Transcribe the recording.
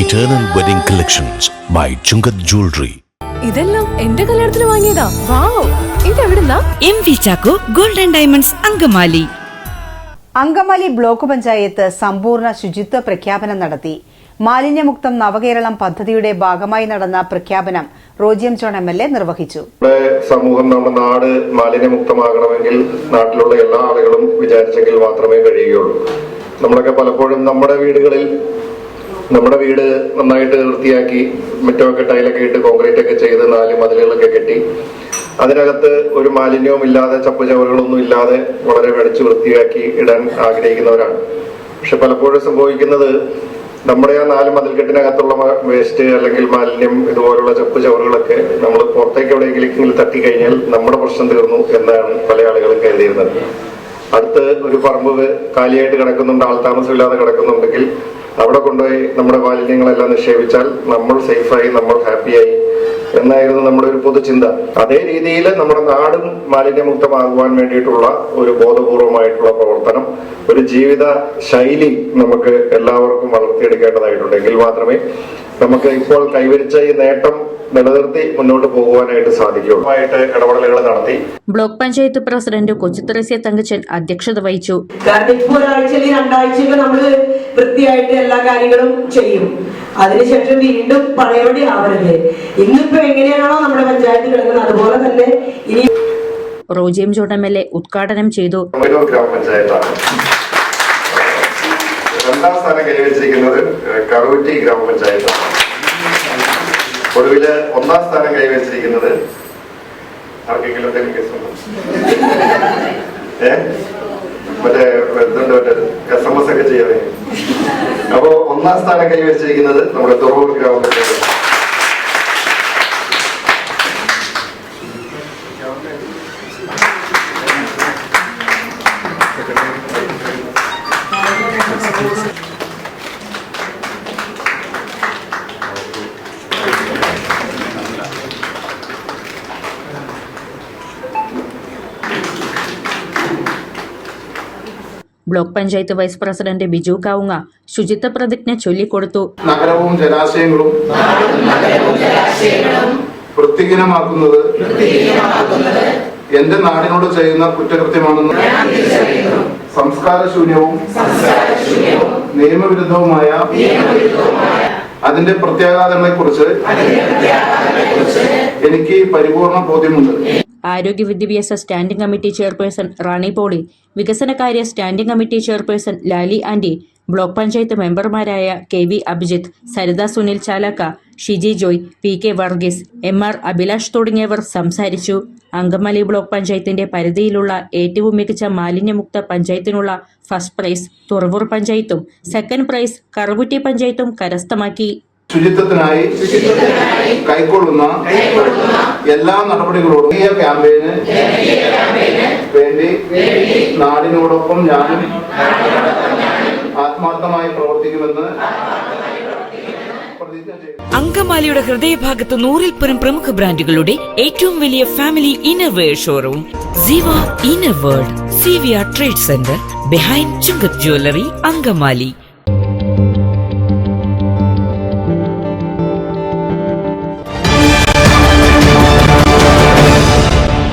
Eternal wedding collections by Chungath jewellery ഇതെല്ലാം എന്റെ കല്യാണത്തിന് വാങ്ങിയതാ. Wow ഇതെവിടുന്നാ? M V Chacko golden diamonds Angamaly. Angamaly block panchayat സമ്പൂർണ ശുചിത്വ പ്രഖ്യാപനം നടത്തി. മാലിന്യമുക്തം നവകേരളം പദ്ധതിയുടെ ഭാഗമായി നടന്ന പ്രഖ്യാപനം Roji M John M L A നിർവഹിച്ചു. നമ്മുടെ സമൂഹം നമ്മുടെ നാട് മാലിന്യമുക്തമാകണമെങ്കിൽ നാട്ടിലുള്ള എല്ലാ ആളുകളും വിചാരിച്ചെങ്കിൽ മാത്രമേ കഴിയുകയുള്ളൂ. നമ്മളൊക്കെ പലപ്പോഴും നമ്മുടെ വീടുകളിൽ നമ്മുടെ വീട് നന്നായിട്ട് വൃത്തിയാക്കി മുറ്റമൊക്കെ ടൈലൊക്കെ ഇട്ട് കോൺക്രീറ്റ് ഒക്കെ ചെയ്ത് നാല് മതിലുകളൊക്കെ കെട്ടി. അതിനകത്ത് ഒരു മാലിന്യവും ഇല്ലാതെ ചപ്പുചവറുകളൊന്നും ഇല്ലാതെ വളരെ വെടിച്ച് വൃത്തിയാക്കി ഇടാൻ ആഗ്രഹിക്കുന്നവരാണ്. പക്ഷെ പലപ്പോഴും സംഭവിക്കുന്നത് നമ്മുടെ ആ നാല് മതിൽക്കെട്ടിനകത്തുള്ള വേസ്റ്റ് അല്ലെങ്കിൽ മാലിന്യം ഇതുപോലുള്ള ചപ്പ് ചവറുകളൊക്കെ നമ്മൾ പുറത്തേക്ക് എവിടെയെങ്കിലും തട്ടി കഴിഞ്ഞാൽ നമ്മുടെ പ്രശ്നം തീർന്നു എന്നാണ് പല ആളുകളും കരുതിയിരുന്നത്. അടുത്ത് ഒരു പറമ്പ് കാലിയായിട്ട് കിടക്കുന്നുണ്ട് ആൾതാമസമില്ലാതെ കിടക്കുന്നുണ്ടെങ്കിൽ അവിടെ കൊണ്ടുപോയി നമ്മുടെ മാലിന്യങ്ങളെല്ലാം നിക്ഷേപിച്ചാൽ നമ്മൾ സേഫായി നമ്മൾ ഹാപ്പിയായി എന്നായിരുന്നു നമ്മുടെ ഒരു പൊതുചിന്ത. അതേ രീതിയിൽ നമ്മുടെ നാടും മാലിന്യമുക്തമാകുവാൻ വേണ്ടിയിട്ടുള്ള ഒരു ബോധപൂർവമായിട്ടുള്ള പ്രവർത്തനം ഒരു ജീവിത ശൈലി നമുക്ക് എല്ലാവർക്കും വളർത്തിയെടുക്കേണ്ടതായിട്ടുണ്ട് എങ്കിൽ മാത്രമേ നമുക്ക് ഇപ്പോൾ കൈവരിച്ച ഈ നേട്ടം നിലനിർത്തി മുന്നോട്ട് പോകുവാനായിട്ട് സാധിക്കുമായിട്ട് ആയിട്ട് ഇടപെടലുകൾ നടത്തി. ബ്ലോക്ക് പഞ്ചായത്ത് പ്രസിഡന്റ് കൊച്ചുത്രസ്യ തങ്കച്ചൻ അധ്യക്ഷത വഹിച്ചു. കാരണം ഇപ്പൊ ഒരാഴ്ചയിൽ രണ്ടാഴ്ചയിൽ നമ്മൾ വൃത്തിയായിട്ട് എല്ലാ കാര്യങ്ങളും ചെയ്യും. അതിനുശേഷം വീണ്ടും പഴയപടി ആവരുത്. ഇന്നിപ്പോ എങ്ങനെയാണോ നമ്മുടെ പഞ്ചായത്ത് കിടക്കുന്നത്? അതുപോലെ തന്നെ ഇനി Roji M John M L A ഉദ്ഘാടനം ചെയ്തു. രണ്ടാം സ്ഥാനം കൈവച്ചിരിക്കുന്നത് കറൂറ്റി ഗ്രാമപഞ്ചായത്താണ്. ഒടുവിൽ ഒന്നാം സ്ഥാനം കൈവച്ചിരിക്കുന്നത് ആർക്കെങ്കിലും ഏ? മറ്റേ എന്തുണ്ട് മറ്റേ എസ് എം എസ് ഒക്കെ ചെയ്യാതെ അപ്പോ ഒന്നാം സ്ഥാനം കൈവച്ചിരിക്കുന്നത് നമ്മുടെ തുറവൂർ ഗ്രാമപഞ്ചായത്ത് block panchayat vice president Biju Kavunga ശുചിത്വ പ്രതിജ്ഞ ചൊല്ലിക്കൊടുത്തു. നഗരവും ജലാശയങ്ങളും എന്റെ നാടിനോട് ചെയ്യുന്ന കുറ്റകൃത്യമാണെന്ന് സംസ്കാരശൂന്യവും നിയമവിരുദ്ധവുമായ അതിന്റെ പ്രത്യാഘാതങ്ങളെ കുറിച്ച് എനിക്ക് പരിപൂർണ ബോധ്യമുണ്ട്. ആരോഗ്യ വിദ്യാഭ്യാസ standing committee chairperson Rani Poly വികസനകാര്യ standing committee chairperson Lali Anty block panchayat മെമ്പർമാരായ K V Abhijith Saritha Sunil Chalakka Shiji Joy P K Varghese M R Abhilash തുടങ്ങിയവർ സംസാരിച്ചു. അങ്കമാലി ബ്ലോക്ക് പഞ്ചായത്തിന്റെ പരിധിയിലുള്ള ഏറ്റവും മികച്ച മാലിന്യമുക്ത പഞ്ചായത്തിനുള്ള ഫസ്റ്റ് പ്രൈസ് തുറവൂർ പഞ്ചായത്തും സെക്കൻഡ് പ്രൈസ് കറുകുറ്റി പഞ്ചായത്തും കരസ്ഥമാക്കി. ശുചിത്വത്തിനായി കൈക്കൊള്ളുന്ന എല്ലാ നടപടികളോടും ഈ ക്യാമ്പയിന് വേണ്ടി നാടിനോടൊപ്പം ഞാൻ ആത്മാർത്ഥമായി പ്രവർത്തിക്കുമെന്ന് അങ്കമാലിയുടെ ഹൃദയഭാഗത്ത് നൂറിൽ പരം പ്രമുഖ ബ്രാൻഡുകളുടെ ഏറ്റവും വലിയ family innerwear showroom Ziva inner world C V R trade centre behind Chungath jewellery Angamaly.